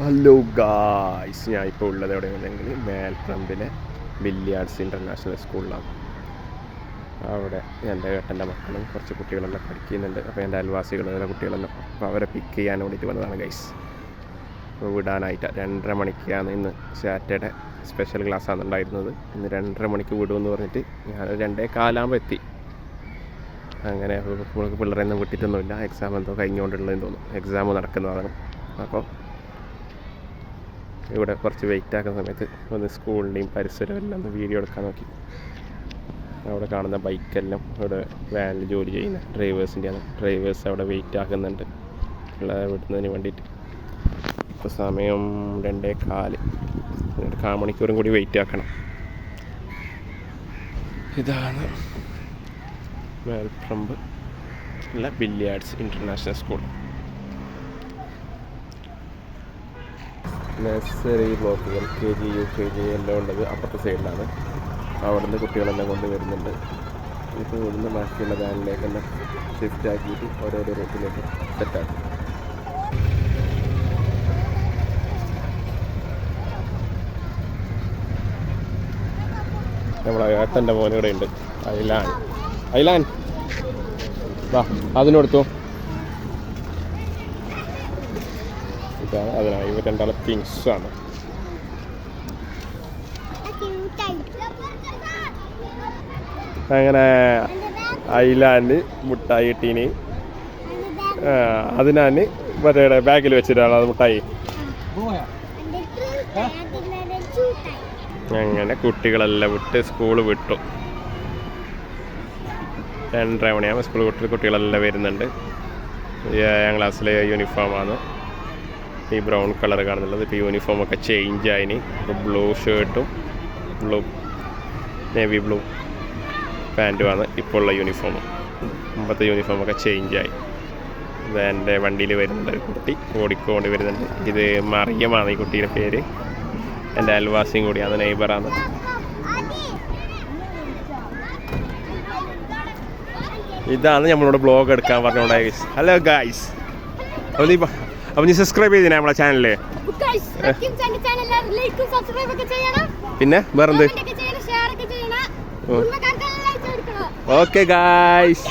Hello guys ഞാൻ ഇപ്പോൾ ഉള്ളത് എവിടെയാണെങ്കിൽ മേൽപ്പറമ്പിലെ ബില്ലിയാർഡ്സ് ഇന്റർനാഷണൽ സ്കൂളിലാണ് അവിടെ എന്റെ ഏട്ടന്റെ മക്കളും കുറച്ച് കുട്ടികളെല്ലാം പഠിക്കുന്നുണ്ട്. അപ്പോൾ എന്റെ അയൽവാസികളുടെ കുട്ടികളെല്ലാം അപ്പോൾ അവരെ പിക്ക് ചെയ്യാൻ വേണ്ടിയിട്ട് വന്നതാണ് ഗൈസ് വിടാനായിട്ട് രണ്ടര മണിക്കാണ് ഇന്ന് സാറ്റർഡേ സ്പെഷ്യൽ ക്ലാസ്സാണ് ഉണ്ടായിരുന്നത്. ഇന്ന് രണ്ടര മണിക്ക് വിടുമെന്ന് പറഞ്ഞിട്ട് ഞാൻ രണ്ടേ കാലാകുമ്പോൾ എത്തി. അങ്ങനെ പിള്ളേരെ ഒന്നും വിട്ടിട്ടൊന്നുമില്ല. എക്സാം എന്തോ കഴിഞ്ഞുകൊണ്ടുള്ളതെന്ന് തോന്നുന്നു. എക്സാം നടക്കുന്നതാണ്. അപ്പോൾ ഇവിടെ കുറച്ച് വെയിറ്റ് ആക്കുന്ന സമയത്ത് ഒന്ന് സ്കൂളിന്റെയും പരിസരവും എല്ലാം ഒന്ന് വീഡിയോ എടുക്കാൻ നോക്കി. അവിടെ കാണുന്ന ബൈക്കെല്ലാം ഇവിടെ വാനിൽ ജോലി ചെയ്യുന്ന ഡ്രൈവേഴ്സിന്റെയാണ് ഡ്രൈവേഴ്സ് അവിടെ വെയിറ്റ് ആക്കുന്നുണ്ട്. പിള്ളേരെ വിടുന്നതിന് വേണ്ടിയിട്ട്. ഇപ്പോൾ സമയം രണ്ടേ കാൽ. കാൽ മണിക്കൂറും കൂടി വെയിറ്റ് ആക്കണം. ഇതാണ് മേൽപ്രമ്പ് അല്ല billiards international school nursery block L K G U K G എല്ലാം ഉള്ളത് അപ്പുറത്തെ സൈഡിലാണ് അവിടെ നിന്ന് കുട്ടികളെല്ലാം കൊണ്ട് വരുന്നുണ്ട് ഇപ്പോൾ ഇവിടുന്ന് ബാക്കിയുള്ള വാനിലേക്കെല്ലാം ഷിഫ്റ്റ് ആക്കിയിട്ട് ഓരോരോ റൂട്ടിലേക്ക് സെറ്റാക്കും നമ്മളെ ഏട്ടന്റെ മോനിവിടെ ഉണ്ട്. അയിലാൻ അയിലാൻ വാ അതിനൊടുത്തു ഇതാണ്. അതിനാണ് ഇവ രണ്ടാളെ തിങ്സ് ആണ്. അങ്ങനെ അയിലാന് മുട്ടായി കിട്ടീന്. അതിനാന് മറ്റേ ബാഗിൽ വെച്ചിട്ടാണ് അത് മുട്ടായി. അങ്ങനെ കുട്ടികളെല്ലാം വിട്ട് സ്കൂൾ വിട്ടു. രണ്ടര മണിയാകുമ്പോൾ സ്കൂൾ വിട്ടിട്ട് കുട്ടികളെല്ലാം വരുന്നുണ്ട്. ഏഴാം ക്ലാസ്സിലെ യൂണിഫോമാണ് ഈ ബ്രൗൺ കളർ കാണുന്നുള്ളത്. ഇപ്പോൾ യൂണിഫോം ഒക്കെ ചേഞ്ച് ആയിന്. ഇപ്പോൾ ബ്ലൂ ഷർട്ടും ബ്ലൂ നേവി ബ്ലൂ പാന്റുമാണ് ഇപ്പോൾ ഉള്ള യൂണിഫോം മുമ്പത്തെ യൂണിഫോമൊക്കെ ആയി. ഇത് എന്റെ വണ്ടിയിൽ വരുന്നുണ്ട് ഒരു കുട്ടി. ഓടിക്കൊണ്ട് വരുന്നുണ്ട്. ഇത് മറിയമാണ് ഈ കുട്ടിയുടെ പേര്. എന്റെ അയൽവാസിയും കൂടിയാണ് നെയ്ബറാണ് ഇതാണ് നമ്മളോട് ബ്ലോഗ് എടുക്കാൻ പറഞ്ഞോണ്ടായ ഹലോ ഗായ്സ് അപ്പോൾ നീ പ- അപ്പോൾ നീ സബ്സ്ക്രൈബ് ചെയ്തിനാ നമ്മളെ ചാനലിൽ പിന്നെ വേറെന്ത്? Okay guys.